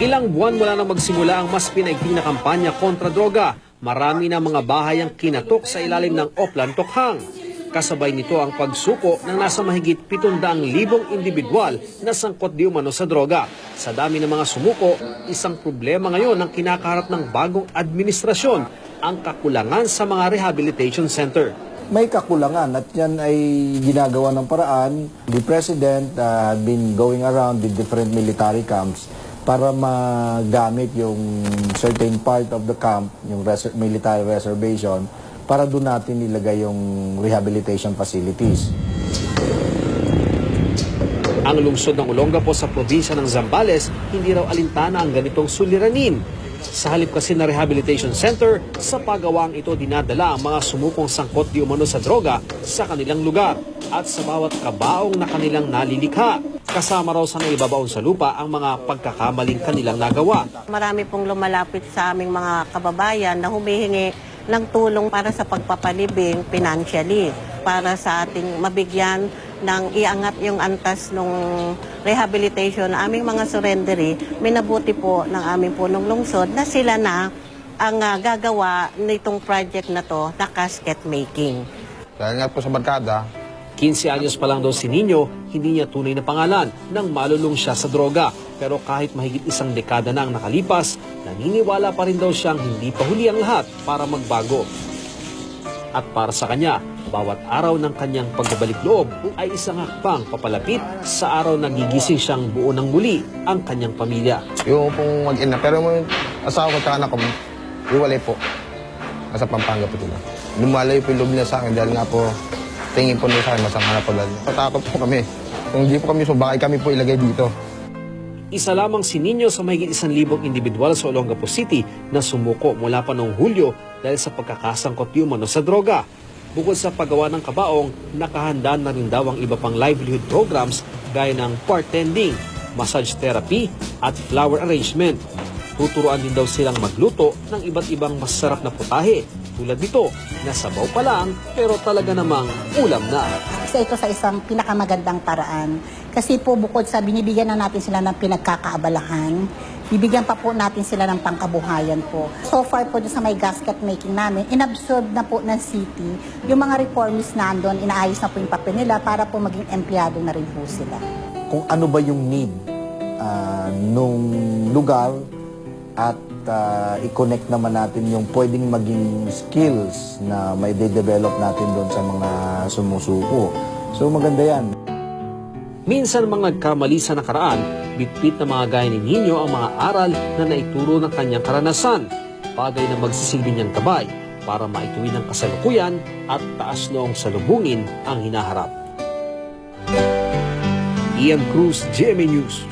Ilang buwan mula nang magsimula ang mas pinaigting na kampanya kontra droga, marami na mga bahay ang kinatok sa ilalim ng Oplan Tokhang. Kasabay nito ang pagsuko ng nasa mahigit 700,000 individual na sangkot di umano sa droga. Sa dami ng mga sumuko, isang problema ngayon ang kinakaharap ng bagong administrasyon, ang kakulangan sa mga rehabilitation center. may kakulangan at yan ay ginagawa ng paraan. The President uh, had been going around the different military camps para magamit yung certain part of the camp, yung reser- military reservation, para doon natin ilagay yung rehabilitation facilities. Ang lungsod ng Olongapo sa probinsya ng Zambales, hindi raw alintana ang ganitong suliranin. Sa halip kasi na rehabilitation center, sa paggawaang ito dinadala ang mga sumukong sangkot di umano sa droga sa kanilang lugar at sa bawat kabaong na kanilang nalilikha. Kasama raw sa naibabaon sa lupa ang mga pagkakamaling kanilang nagawa. Marami pong lumalapit sa aming mga kababayan na humihingi ng tulong para sa pagpapalibing financially para sa ating mabigyan ng iangat yung antas ng rehabilitation ng aming mga surrendery, minabuti po ng aming punong lungsod na sila na ang ah, gagawa nitong project na to na casket making. Dahil nga po sa barkada, 15 anyos pa lang daw si Nino, hindi niya tunay na pangalan nang malulong siya sa droga. Pero kahit mahigit isang dekada na ang nakalipas, naniniwala pa rin daw siyang hindi pa huli ang lahat para magbago. At para sa kanya, bawat araw ng kanyang pagbabalik loob ay isang hakbang papalapit sa araw na gigising siyang buo ng muli ang kanyang pamilya. yung pong mag-ina. Pero yung asawa ko at anak ko, iwalay po. Nasa Pampanga po sila. Lumalayo po yung loob niya sa akin dahil nga po, tingin po nila sa akin, masama na dahil. Natakot po kami. Kung hindi po kami subakay, kami po ilagay dito. Isa lamang si Nino sa mahigit isang libong individual sa Olongapo City na sumuko mula pa noong Hulyo dahil sa pagkakasangkot di umano sa droga. Bukod sa paggawa ng kabaong, nakahanda na rin daw ang iba pang livelihood programs gaya ng bartending, massage therapy at flower arrangement. Tuturuan din daw silang magluto ng iba't ibang masarap na putahe tulad nito na sabaw pa lang pero talaga namang ulam na. Isa ito sa isang pinakamagandang paraan. Kasi po bukod sa binibigyan na natin sila ng pinagkakaabalahan, bibigyan pa po natin sila ng pangkabuhayan po. So far po sa may gasket making namin, inabsorb na po ng city yung mga reformists na andon, inaayos na po yung papel nila para po maging empleyado na rin po sila. Kung ano ba yung need ah, nung lugar at ah, i-connect naman natin yung pwedeng maging skills na may de-develop natin doon sa mga sumusuko. So maganda yan. Minsan mga nagkamali sa nakaraan, bitbit na mga gaya ni Nino ang mga aral na naituro ng kanyang karanasan. Bagay na magsisilbi niyang gabay para maituwid ng kasalukuyan at taas noong salubungin ang hinaharap. Ian Cruz, GMA News.